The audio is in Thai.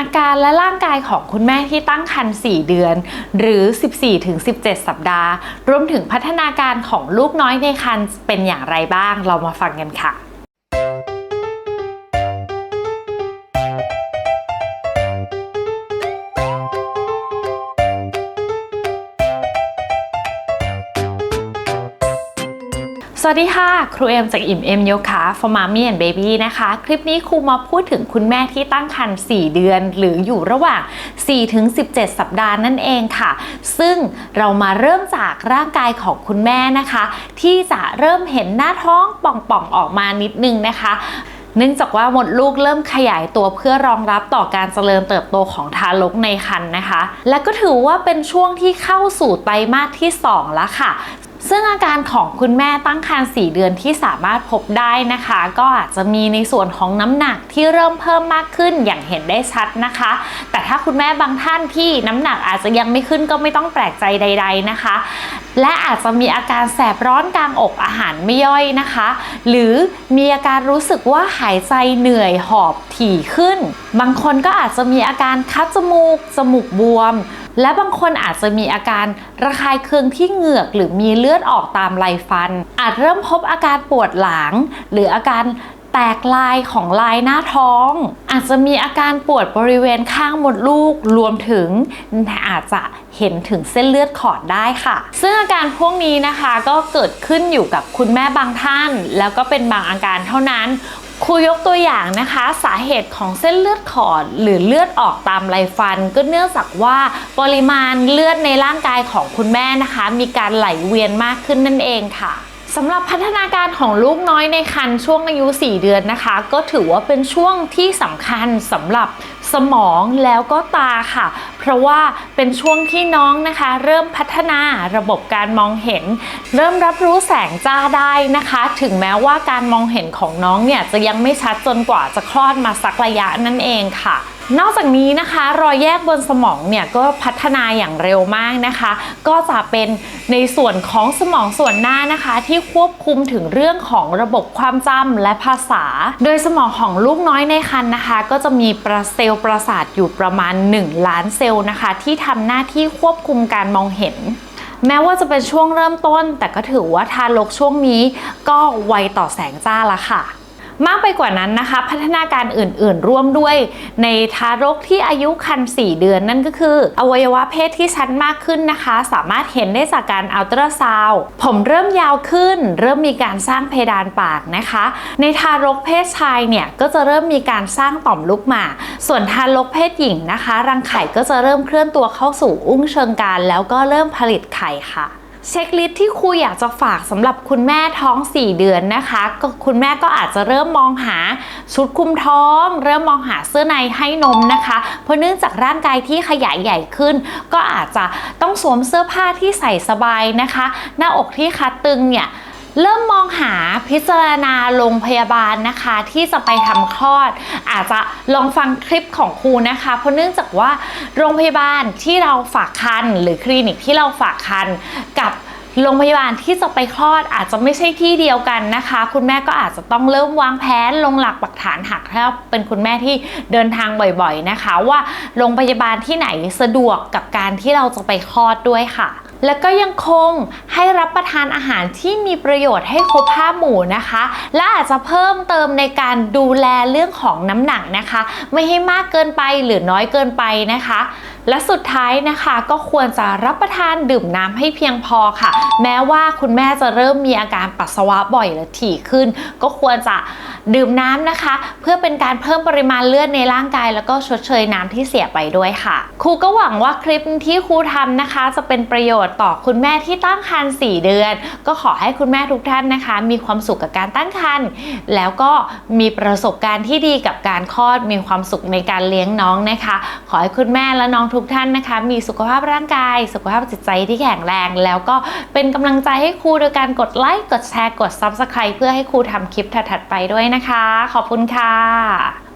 อาการและร่างกายของคุณแม่ที่ตั้งครรภ์4เดือน หรือ 14-17 สัปดาห์ รวมถึงพัฒนาการของลูกน้อยในครรภ์เป็นอย่างไรบ้าง เรามาฟังกันค่ะ สวัสดีค่ะ ครูเอ็มจากอิ่มเอ็มโยคะ for mommy and baby นะคะ คลิปนี้ครูมาพูดถึงคุณแม่ที่ตั้งครรภ์4เดือน หรืออยู่ระหว่าง 4-17 สัปดาห์นั่นเองค่ะ ซึ่งเรามาเริ่มจากร่างกายของคุณแม่นะคะ ที่จะเริ่มเห็นหน้าท้องป่องๆออกมานิดนึงนะคะเนื่องจากว่ามดลูกเริ่มขยายตัวเพื่อรองรับต่อการเจริญเติบโตของทารกในครรภ์นะคะ และก็ถือว่าเป็นช่วงที่เข้าสู่ไตรมาสที่ 2 แล้วค่ะ ซึ่งอาการของคุณแม่ตั้งครรภ์4เดือนที่สามารถพบได้นะคะ ก็อาจจะมีในส่วนของน้ำหนักที่เริ่มเพิ่มมากขึ้นอย่างเห็นได้ชัดนะคะ แต่ถ้าคุณแม่บางท่านที่น้ำหนักอาจจะยังไม่ขึ้นก็ไม่ต้องแปลกใจใด ๆนะคะและอาจจะมีอาการแสบร้อนกลางอกอาหารไม่ย่อยนะคะ หรือมีอาการรู้สึกว่าหายใจเหนื่อยหอบถี่ขึ้น บางคนก็อาจจะมีอาการคัดจมูก จมูกบวม และบางคนอาจจะมีอาการระคายเคืองที่เหงือก หรือมีเลือดออกตามไรฟัน อาจเริ่มพบอาการปวดหลัง หรืออาการ แตกลายของลายหน้าท้อง อาจจะมีอาการปวดบริเวณข้างมดลูกรวมถึงอาจจะเห็นถึงเส้นเลือดขอดได้ค่ะ ซึ่งอาการพวกนี้นะคะก็เกิดขึ้นอยู่กับคุณแม่บางท่าน แล้วก็เป็นบางอาการเท่านั้นครูยกตัวอย่างนะคะสาเหตุของเส้นเลือดขอดหรือเลือดออกตามไรฟัน ก็เนื่องจากว่าปริมาณเลือดในร่างกายของคุณแม่นะคะ มีการไหลเวียนมากขึ้นนั่นเองค่ะ สำหรับพัฒนาการของลูกน้อยในครรภ์ช่วงอายุ 4 เดือนนะคะ ก็ถือว่าเป็นช่วงที่สำคัญสำหรับสมองแล้วก็ตาค่ะ เพราะว่าเป็นช่วงที่น้องนะคะ เริ่มพัฒนาระบบการมองเห็น เริ่มรับรู้แสงจ้าได้นะคะ ถึงแม้ว่าการมองเห็นของน้องเนี่ยจะยังไม่ชัดจนกว่าจะคลอดมาสักระยะนั่นเองค่ะ นอกจากนี้นะคะ รอยแยกบนสมองเนี่ยก็พัฒนาอย่างเร็วมากนะคะ ก็จะเป็นในส่วนของสมองส่วนหน้านะคะ ที่ควบคุมถึงเรื่องของระบบความจำและภาษา โดยสมองของลูกน้อยในครรภ์นะคะ ก็จะมีประเซลล์ประสาทอยู่ประมาณ 1 ล้านเซลล์นะคะ ที่ทำหน้าที่ควบคุมการมองเห็นแม้ว่าจะเป็นช่วงเริ่มต้น แต่ก็ถือว่าทารกช่วงนี้ก็ไวต่อแสงจ้าละค่ะ มากไปกว่านั้นนะคะ พัฒนาการอื่นๆ ร่วมด้วยในทารกที่อายุครรภ์4เดือนนั่นก็คือ อวัยวะเพศที่ชัดมากขึ้นนะคะ สามารถเห็นได้จากการอัลตราซาวผมเริ่มยาวขึ้น เริ่มมีการสร้างเพดานปากนะคะ ในทารกเพศชายเนี่ยก็จะเริ่มมีการสร้างต่อมลูกหมากส่วนทารกเพศหญิงนะคะ รังไข่ก็จะเริ่มเคลื่อนตัวเข้าสู่อุ้งเชิงกรานแล้วก็เริ่มผลิตไข่ค่ะ เช็คลิสต์ที่ครูอยากจะฝากสำหรับคุณแม่ท้อง 4 เดือนนะคะก็คุณแม่ก็อาจจะเริ่มมองหาชุดคุมท้อง เริ่มมองหาเสื้อในให้นมนะคะ เพราะเนื่องจากร่างกายที่ขยายใหญ่ขึ้น ก็อาจจะต้องสวมเสื้อผ้าที่ใส่สบายนะคะ หน้าอกที่คัดตึงเนี่ย เริ่มมองหาพิจารณาโรงพยาบาลนะคะ ที่จะไปทำคลอด อาจจะลองฟังคลิปของครูนะคะ เพราะเนื่องจากว่าโรงพยาบาลที่เราฝากคันหรือคลินิกที่เราฝากคันกับโรงพยาบาลที่จะไปคลอดอาจจะไม่ใช่ที่เดียวกันนะคะ คุณแม่ก็อาจจะต้องเริ่มวางแผนลงหลักปักฐานหักถ้าเป็นคุณแม่ที่เดินทางบ่อยๆนะคะ ว่าโรงพยาบาลที่ไหนสะดวกกับการที่เราจะไปคลอดด้วยค่ะ แล้วก็ยังคงให้รับประทานอาหารที่มีประโยชน์ให้ครบห้าหมู่นะคะ และอาจจะเพิ่มเติมในการดูแลเรื่องของน้ำหนักนะคะ ไม่ให้มากเกินไปหรือน้อยเกินไปนะคะ และสุดท้ายนะคะก็ควรจะรับประทานดื่มน้ำให้เพียงพอค่ะ แม้ว่าคุณแม่จะเริ่มมีอาการปัสสาวะบ่อยและถี่ขึ้น ก็ควรจะดื่มน้ำนะคะ เพื่อเป็นการเพิ่มปริมาณเลือดในร่างกาย แล้วก็ชดเชยน้ำที่เสียไปด้วยค่ะ ครูก็หวังว่าคลิปที่ครูทำนะคะ จะเป็นประโยชน์ต่อคุณแม่ที่ตั้งครรภ์4เดือน ก็ขอให้คุณแม่ทุกท่านนะคะ มีความสุขกับการตั้งครรภ์แล้วก็มีประสบการณ์ที่ดีกับการคลอดมีความสุขในการเลี้ยงน้องนะคะ ขอให้คุณแม่และน้องทุกท่านนะคะ มีสุขภาพร่างกาย สุขภาพจิตใจที่แข็งแรง แล้วก็เป็นกำลังใจให้ครูโดยการกดไลค์กดแชร์กด Subscribe เพื่อให้ครูทำคลิปถัดๆไปด้วยนะคะ ขอบคุณค่ะ